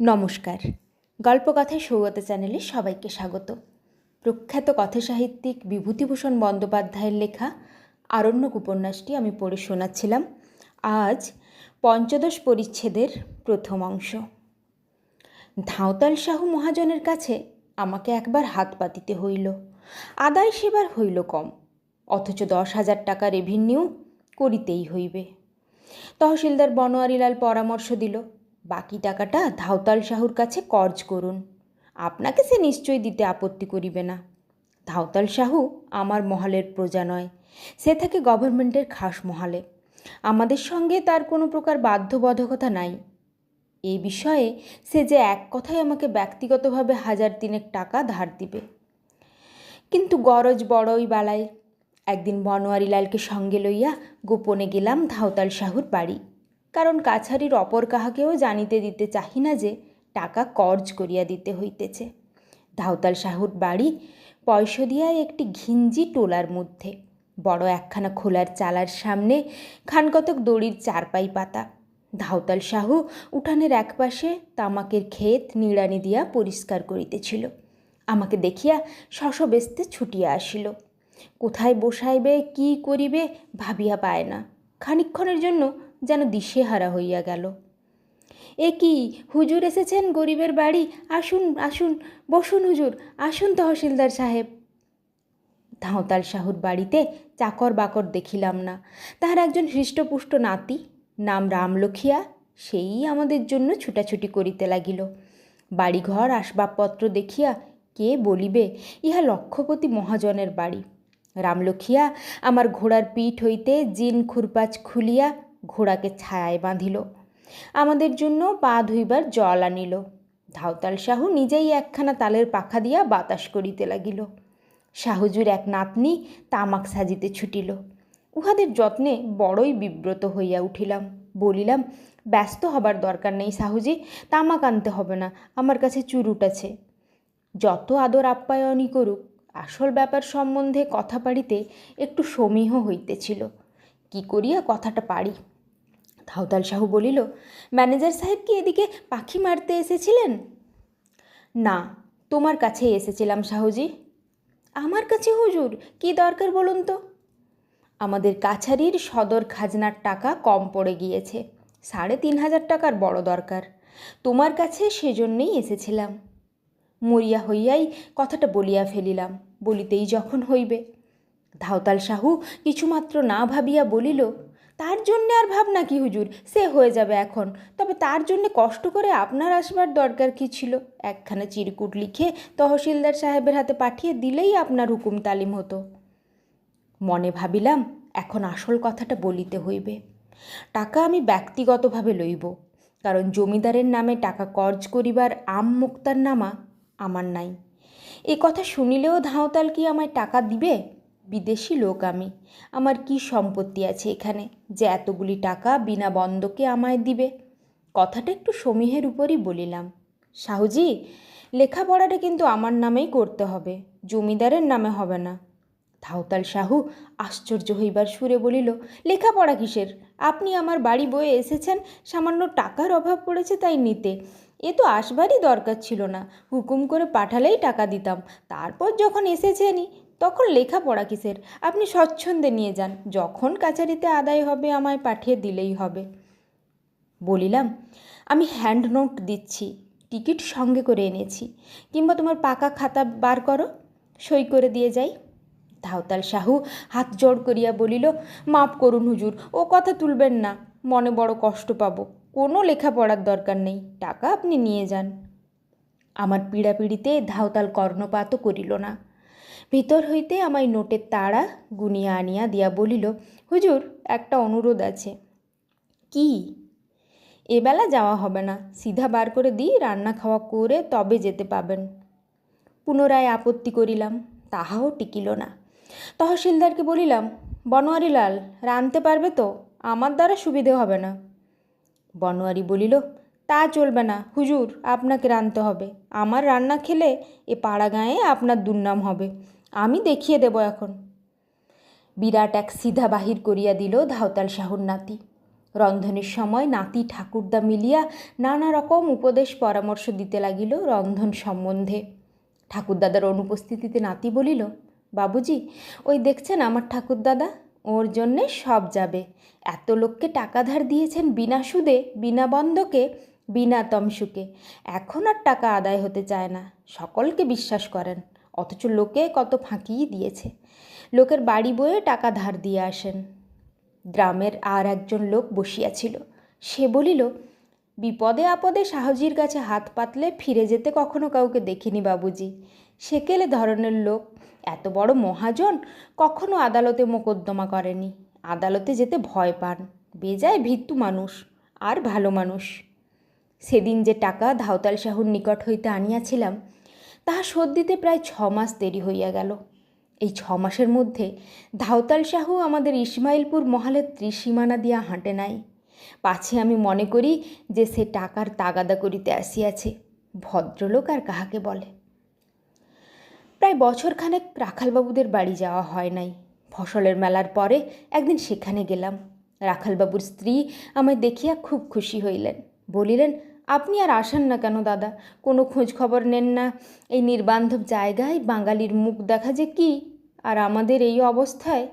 নমস্কার। গল্পকথায় সৌগত চ্যানেলে সবাইকে স্বাগত। প্রখ্যাত কথাসাহিত্যিক বিভূতিভূষণ বন্দ্যোপাধ্যায়ের লেখা আরণ্যক উপন্যাসটি আমি পড়ে শোনাচ্ছিলাম। আজ পঞ্চদশ পরিচ্ছেদের প্রথম অংশ। ধাঁওতাল সাহু মহাজনের কাছে আমাকে একবার হাত পাতিতে হইল। আদায় সেবার হইল কম, অথচ দশ হাজার টাকা রেভিনিউ করিতেই হইবে। তহসিলদার বনোয়ারিলাল পরামর্শ দিল বাকি টাকাটা ধাওতাল সাহুর কাছে কর্জ করুন। আপনাকে সে নিশ্চয়ই দিতে আপত্তি করিবে না। ধাওতাল সাহু আমার মহলের প্রজা নয়, সে থাকে গভর্নমেন্টের খাস মহালে। আমাদের সঙ্গে তার কোনো প্রকার বাধ্যবাধকতা নাই। এই বিষয়ে সে যে এক কথায় আমাকে ব্যক্তিগতভাবে হাজার তিনেক টাকা ধার দিবে। কিন্তু গরজ বড়ই বেলায় একদিন বনোয়ারিলালকে সঙ্গে লইয়া গোপনে গেলাম ধাওতাল সাহুর বাড়ি। কারণ কাছারির অপর কাহাকেও জানিতে দিতে চাহি না যে, টাকা কর্জ করিয়া দিতে হইতেছে। ধাওতাল সাহুর বাড়ি পয়সা দিয়া একটি ঘিঞ্জি টোলার মধ্যে, বড় একখানা খোলার চালার সামনে খানকতক দড়ির চারপাই পাতা। ধাওতাল সাহু উঠানের একপাশে তামাকের ক্ষেত নিড়ানি দিয়া পরিষ্কার করিতেছিল। আমাকে দেখিয়া শশব্যস্তে ছুটিয়া আসিল। কোথায় বসাইবে, কি করিবে ভাবিয়া পায় না। খানিক্ষণের জন্য যেন দিশেহারা হইয়া গেল। এ কি, হুজুর এসেছেন গরিবের বাড়ি? আসুন আসুন, বসুন হুজুর, আসুন তহসিলদার সাহেব। ধাঁওতাল সাহুর বাড়িতে চাকর বাকর দেখিলাম না। তাহার একজন হৃষ্টপুষ্ট নাতি, নাম রামলখিয়া সেই আমাদের জন্য ছুটাছুটি করিতে লাগিল। বাড়িঘর আসবাবপত্র দেখিয়া কে বলিবে, ইহা লক্ষপতি মহাজনের বাড়ি। রামলখিয়া আমার ঘোড়ার পিঠ হইতে জিন খুরপাচ খুলিয়া ঘোড়াকে ছায়ায় বাঁধিল। আমাদের জন্য পা ধুইবার জল আনিল। ধাওতাল সাহু নিজেই একখানা তালের পাখা দিয়া বাতাস করিতে লাগিল। সাহুজুর এক নাতনি তামাক সাজিতে ছুটিল। উহাদের যত্নে বড়ই বিব্রত হইয়া উঠিলাম। বলিলাম, ব্যস্ত হবার দরকার নেই সাহুজি, তামাক আনতে হবে না, আমার কাছে চুরুট আছে। যত আদর আপ্যায়নই করুক, আসল ব্যাপার সম্বন্ধে কথা পাড়িতে একটু সমীহ হইতেছিল। কি করিয়া কথাটা পারি? ধাওতাল সাহু বলিল, ম্যানেজার সাহেব কি এদিকে পাখি মারতে এসেছিলেন? না, তোমার কাছেই এসেছিলাম সাহুজি। আমার কাছে হুজুর, কি দরকার বলুন তো? আমাদের কাছারির সদর খাজনার টাকা কম পড়ে গিয়েছে, সাড়ে তিন হাজার টাকার বড় দরকার। তোমার কাছে সেজন্যেই এসেছিলাম। মরিয়া হইয়াই কথাটা বলিয়া ফেলিলাম, বলিতেই যখন হইবে। ধাওতাল সাহু কিছুমাত্র না ভাবিয়া বলিল, তার জন্যে আর ভাবনা কি হুজুর? সে হয়ে যাবে এখন। তবে তার জন্যে কষ্ট করে আপনার আসবার দরকার কি ছিল? একখানা চিরকুট লিখে তহসিলদার সাহেবের হাতে পাঠিয়ে দিলেই আপনার হুকুম তালিম হতো। মনে ভাবিলাম, এখন আসল কথাটা বলিতে হইবে। টাকা আমি ব্যক্তিগতভাবে লইব, কারণ জমিদারের নামে টাকা কর্জ করিবার আম মুক্তার নামা আমার নাই। এ কথা শুনিলেও ধাঁওতাল কি আমায় টাকা দিবে? বিদেশি লোক আমি। আমার কি সম্পত্তি আছে এখানে যে এতগুলি টাকা বিনা বন্ধকে আমায় দিবে? কথাটা একটু সমীহের উপরই বলিলাম। সাহুজি, লেখাপড়াটা কিন্তু আমার নামেই করতে হবে, জমিদারের নামে হবে না। ধাওতাল সাহু আশ্চর্য হইবার সুরে বলিল, লেখাপড়া কিসের? আপনি আমার বাড়ি বয়ে এসেছেন, সামান্য টাকার অভাব পড়েছে তাই নিতে। এ তো আসবারই দরকার ছিল না, হুকুম করে পাঠালেই টাকা দিতাম, তারপর যখন এসেছেনই তখন লেখাপড়া কিসের? আপনি স্বচ্ছন্দে নিয়ে যান। যখন কাছারিতে আদায় হবে, আমায় পাঠিয়ে দিলেই হবে। বলিলাম, আমি হ্যান্ড নোট দিচ্ছি টিকিট সঙ্গে করে এনেছি। কিংবা তোমার পাকা খাতা বার করো, সই করে দিয়ে যাই। ধাওতাল সাহু হাত জোড় করিয়া বলিল মাপ করুন হুজুর, ও কথা তুলবেন না, মনে বড় কষ্ট পাবো। কোনো লেখাপড়ার দরকার নেই, টাকা আপনি নিয়ে যান। আমার পীড়াপিড়িতে ধাওতাল কর্ণপাতও করিল না। ভিতর হইতে আমায় নোটের তাড়া গুনিয়া আনিয়া দিয়া বলিল, হুজুর, একটা অনুরোধ আছে। কি? এবেলা যাওয়া হবে না। সিধা বার করে দিই, রান্না খাওয়া করে তবে যেতে পাবেন। পুনরায় আপত্তি করিলাম। তাহাও টিকিল না। তহসিলদারকে বলিলাম, বনোয়ারিলাল রানতে পারবে তো? আমার দ্বারা সুবিধে হবে না। বনোয়ারি বলিল, তা চলবে না। হুজুর, আপনাকে রানতে হবে। আমার রান্না খেলে এ পাড়া গাঁয়ে আপনার দুর্নাম হবে। আমি দেখিয়ে দেব এখন। বিরাট এক সিধা বাহির করিয়া দিল ধাওতাল শাহুর নাতি। রন্ধনের সময় নাতি ঠাকুরদা মিলিয়া নানা রকম উপদেশ পরামর্শ দিতে লাগিল রন্ধন সম্বন্ধে। ঠাকুরদাদার অনুপস্থিতিতে নাতি বলিল, বাবুজি, ওই দেখছেন আমার ঠাকুরদাদা? ওর জন্যে সব যাবে। এত লোককে টাকা ধার দিয়েছেন বিনা সুদে, বিনা বন্ধকে, বিনা তমসুকে। এখন আর টাকা আদায় হতে চায় না। সকলকে বিশ্বাস করেন। অথচ লোকে কত ফাঁকিই দিয়েছে। লোকের বাড়ি বয়ে টাকা ধার দিয়ে আসেন। গ্রামের আর একজন লোক বসিয়াছিল। সে বলিল, বিপদে আপদে সাহজির কাছে হাত পাতলে ফিরে যেতে কখনো কাউকে দেখিনি বাবুজি। সেকেলে ধরনের লোক? এত বড় মহাজন কখনো আদালতে মোকদ্দমা করেনি। আদালতে যেতে ভয় পান। বেজায় ভিত্তু মানুষ, আর ভালো মানুষ। সেদিন যে টাকা ধাওতাল সাহুর নিকট হইতে আনিয়াছিলাম তাহা শোধ দিতে প্রায় ছ মাস দেরি হইয়া গেল। এই ছ মাসের মধ্যে ধাওতাল সাহু আমাদের ইসমাইলপুর মহালের ত্রিসীমানা দিয়া হাঁটে নাই। পাছে আমি মনে করি যে সে টাকার তাগাদা করিতে আসিয়াছে, ভদ্রলোক আর কাহাকে বলে। প্রায় বছরখানেক রাখালবাবুদের বাড়ি যাওয়া হয় নাই। ফসলের মেলার পরে একদিন সেখানে গেলাম। রাখালবাবুর স্ত্রী আমায় দেখিয়া খুব খুশি হইলেন, বলিলেন আপনি আর আসেন না কেন, দাদা? কোনো খোঁজ খবর নেন না। এই নির্বান্ধব জায়গায় বাঙালির মুখ দেখা যে কি? আর আমাদের এই অবস্থায়?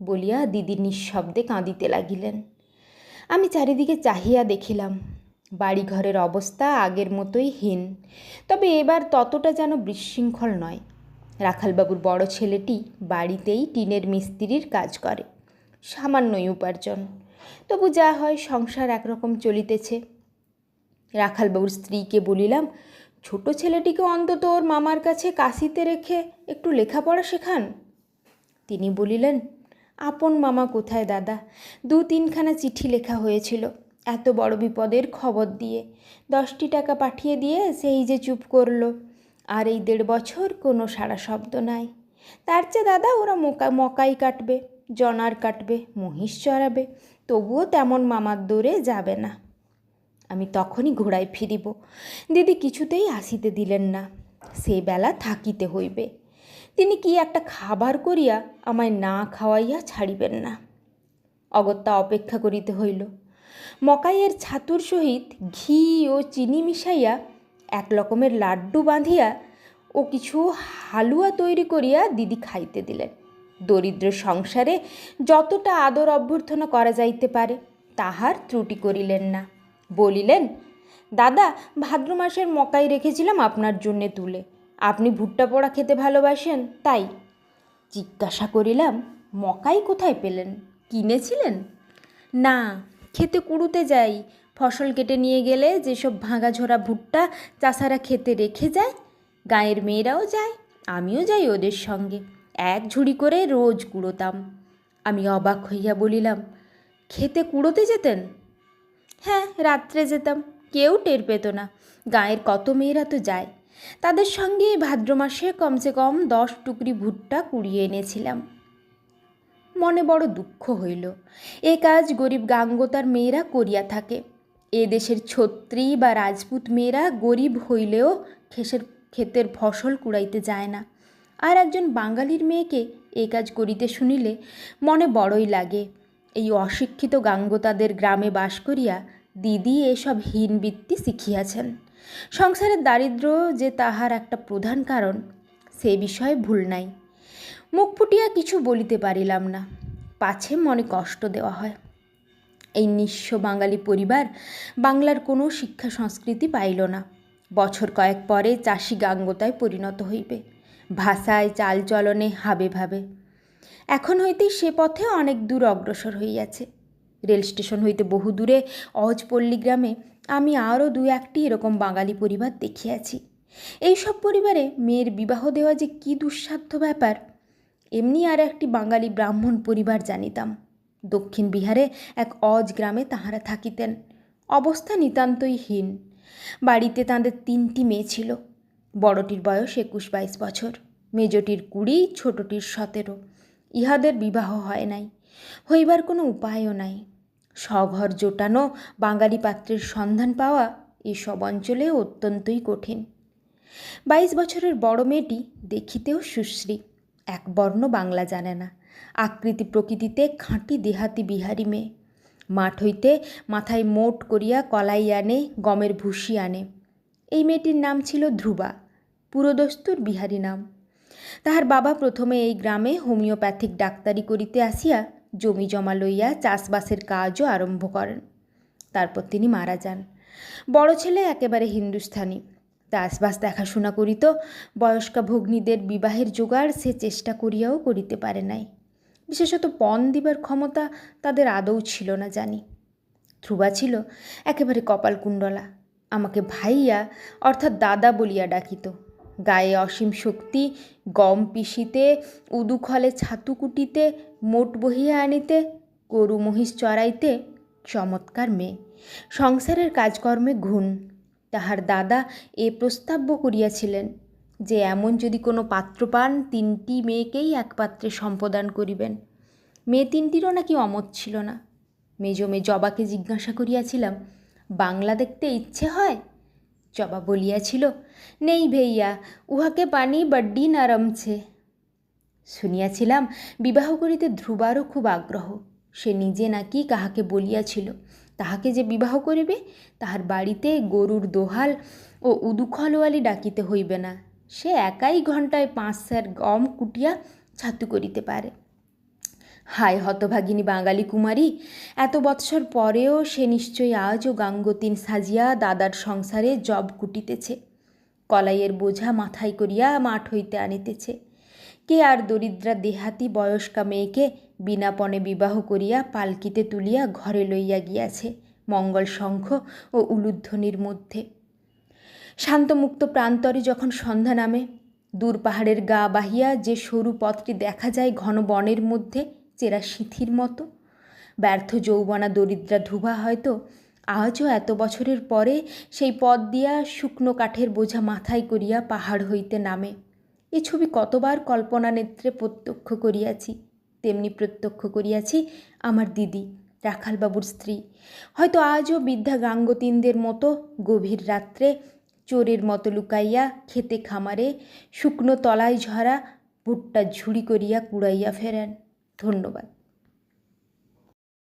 বলিয়া দিদি নিঃশব্দে কাঁদিতে লাগিলেন। আমি চারিদিকে চাহিয়া দেখিলাম, বাড়িঘরের অবস্থা আগের মতোই হীন। তবে এবার ততটা যেন বিশৃঙ্খল নয়। রাখালবাবুর বড় ছেলেটি বাড়িতেই টিনের মিস্ত্রির কাজ করে, সামান্যই উপার্জন। তবু যা হয় সংসার একরকম চলিতেছে। রাখালবাবুর স্ত্রীকে বলিলাম, ছোট ছেলেটিকে অন্তত ওর মামার কাছে কাশিতে রেখে একটু লেখাপড়া শেখান। তিনি বলিলেন, আপন মামা কোথায় দাদা? দু তিনখানা চিঠি লেখা হয়েছিল, এত বড় বিপদের খবর দিয়ে। দশটি টাকা পাঠিয়ে দিয়ে সেই যে চুপ করল, আর এই দেড় বছর কোনো সারা শব্দ নাই। তার চেয়ে দাদা ওরা মকা, মকাই কাটবে, জনার কাটবে, মহিষ চড়াবে, তবুও তেমন মামার দৌড়ে যাবে না। আমি তখনই ঘোড়ায় ফিরিব। দিদি কিছুতেই আসিতে দিলেন না। সে বেলা থাকিতে হইবে। তিনি কি একটা খাবার করিয়া আমায় না খাওয়াইয়া ছাড়িবেন না। অগত্যা অপেক্ষা করিতে হইল। মকাইয়ের ছাতুর সহিত ঘি ও চিনি মিশাইয়া এক রকমের লাড্ডু বাঁধিয়া ও কিছু হালুয়া তৈরি করিয়া দিদি খাইতে দিলেন। দরিদ্র সংসারে যতটা আদর অভ্যর্থনা করা যাইতে পারে, তাহার ত্রুটি করিলেন না। বলিলেন, দাদা, ভাদ্র মাসের মকাই রেখেছিলাম আপনার জন্যে তুলে। আপনি ভুট্টা পোড়া খেতে ভালোবাসেন, তাই? জিজ্ঞাসা করিলাম, মকাই কোথায় পেলেন? কিনেছিলেন? না, খেতে কুড়ুতে যাই। ফসল কেটে নিয়ে গেলে যেসব ভাঙাঝোরা ভুট্টা চাষারা খেতে রেখে যায়, গায়ের মেয়েরাও যায়, আমিও যাই ওদের সঙ্গে। এক ঝুড়ি করে রোজ কুড়োতাম। আমি অবাক হইয়া বলিলাম, খেতে কুড়োতে যেতেন? হ্যাঁ রাত্রে যেতাম। কেউ টের পেত না। গায়ের কত মেয়েরা তো যায়। তাদের সঙ্গে ভাদ্র মাসে কমসে কম দশ টুকরি ভুট্টা কুড়িয়ে এনেছিলাম। মনে বড় দুঃখ হইল। এ কাজ গরিব গাঙ্গতার মেয়েরা করিয়া থাকে। এ দেশের ছত্রী বা রাজপুত মেয়েরা গরিব হইলেও খেসের, ক্ষেতের ফসল কুড়াইতে যায় না। আর একজন বাঙালির মেয়েকে এ কাজ করিতে শুনিলে মনে বড়ই লাগে। এই অশিক্ষিত গাঙ্গতাদের গ্রামে বাস করিয়া দিদি এসব হীনবৃত্তি শিখিয়াছেন। সংসারের দারিদ্র যে তাহার একটা প্রধান কারণ, সে বিষয়ে ভুল নাই। মুখ ফুটিয়া কিছু বলিতে পারিলাম না। পাছে মনে কষ্ট দেওয়া হয়। এই নিঃস্ব বাঙালি পরিবার বাংলার কোনো শিক্ষা সংস্কৃতি পাইল না। বছর কয়েক পরে চাষি গাঙ্গতায় পরিণত হইবে। ভাষায় চালচলনে হাবে ভাবে। এখন হইতেই সে পথে অনেক দূর অগ্রসর হইয়াছে। রেল স্টেশন হইতে বহু দূরে অজপল্লী গ্রামে আমি আরও দু একটি এরকম বাঙালি পরিবার দেখিয়াছি। এইসব পরিবারে মেয়ের বিবাহ দেওয়া যে কী দুঃসাধ্য ব্যাপার, এমনি আর একটি বাঙালি ব্রাহ্মণ পরিবার জানিতাম। দক্ষিণ বিহারে এক অজ গ্রামে তাহারা থাকিতেন। অবস্থা নিতান্তই হীন বাড়িতে তাঁদের তিনটি মেয়ে ছিল। বড়টির বয়স একুশ বাইশ বছর, মেজটির কুড়ি, ছোটটির সতেরো। ইহাদের বিবাহ হয় নাই, হইবার কোনো উপায়ও নাই। স্বঘর জোটানো বাঙালি পাত্রের সন্ধান পাওয়া এসব অঞ্চলে অত্যন্তই কঠিন। বাইশ বছরের বড় মেয়েটি দেখিতেও সুশ্রী, এক বর্ণ বাংলা জানে না। আকৃতি প্রকৃতিতে খাঁটি দেহাতি বিহারি মেয়ে। মাঠ হইতে মাথায় মোট করিয়া কলাই আনে, গমের ভুসি আনে। এই মেয়েটির নাম ছিল ধ্রুবা, পুরোদস্তুর বিহারী নাম। তাহার বাবা প্রথমে এই গ্রামে হোমিওপ্যাথিক ডাক্তারি করিতে আসিয়া জমি জমা লইয়া চাষবাসের কাজও আরম্ভ করেন। তারপর তিনি মারা যান। বড় ছেলে একেবারে হিন্দুস্থানি। চাষবাস দেখাশোনা করিত, বয়স্কা ভগ্নীদের বিবাহের জোগাড় সে চেষ্টা করিয়াও করিতে পারে নাই। বিশেষত পণ দিবার ক্ষমতা তাদের আদৌ ছিল না জানি। ধ্রুবা ছিল, একেবারে কপালকুণ্ডলা। আমাকে ভাইয়া, অর্থাৎ দাদা বলিয়া ডাকিত। গায়ে অসীম শক্তি, গম পিষিতে, উদুখলে ছাতু কুটিতে মোট বহিয়া আনিতে, গরু মহিষ চড়াইতে চমৎকার মেয়ে। সংসারের কাজকর্মে ঘুণ। তাহার দাদা এ প্রস্তাব্য করিয়াছিলেন যে, এমন যদি কোনো পাত্র পান, তিনটি মেয়েকেই এক পাত্রে সম্প্রদান করিবেন। মেয়ে তিনটিরও নাকি অমত ছিল না। মেজো মেয়ে জবাকে জিজ্ঞাসা করিয়াছিলাম, বাংলা দেখতে ইচ্ছে হয়? জবা বলিয়াছিল নেই ভেইয়া, উহাকে পানি বড্ডি নারমছে শুনিয়াছিলাম বিবাহ করিতে ধ্রুবারও খুব আগ্রহ। সে নিজে নাকি কাহাকে বলিয়াছিল, তাহাকে যে বিবাহ করিবে, তাহার বাড়িতে গরুর দোহাল ও উদুখলওয়ালি ডাকিতে হইবে না। সে একাই ঘন্টায় পাঁচ স্যার গম কুটিয়া ছাতু করিতে পারে। হায় হতভাগিনী বাঙালি কুমারী, এত বৎসর পরেও সে নিশ্চয়ই আজও গাঙ্গতিন সাজিয়া দাদার সংসারে জব কুটিতেছে। কলাইয়ের বোঝা মাথায় করিয়া মাঠ হইতে আনিতেছে। কে আর দরিদ্রা দেহাতি বয়স্কা মেয়েকে বিনাপণে বিবাহ করিয়া পালকিতে তুলিয়া ঘরে লইয়া গিয়াছে মঙ্গল শঙ্খ ও উলুধ্বনির মধ্যে। শান্তমুক্ত প্রান্তরে যখন সন্ধ্যা নামে, দূর পাহাড়ের গা বাহিয়া যে সরু পথটি দেখা যায় ঘন বনের মধ্যে চেরা সিঁথির মতো। ব্যর্থ যৌবনা দরিদ্রা ধুবা হয়তো। আজও এত বছরের পরে সেই পথ দিয়া শুকনো কাঠের বোঝা মাথায় করিয়া পাহাড় হইতে নামে। এ ছবি কতবার কল্পনা নেত্রে প্রত্যক্ষ করিয়াছি, তেমনি প্রত্যক্ষ করিয়াছি আমার দিদি, রাখালবাবুর স্ত্রী। হয়তো আজও বৃদ্ধা গাঙ্গতিনদের মতো গভীর রাত্রে চোরের মতো লুকাইয়া খেতে খামারে শুকনো তলায় ঝরা ভুট্টা ঝুড়ি করিয়া কুড়াইয়া ফেরেন। ধন্যবাদ।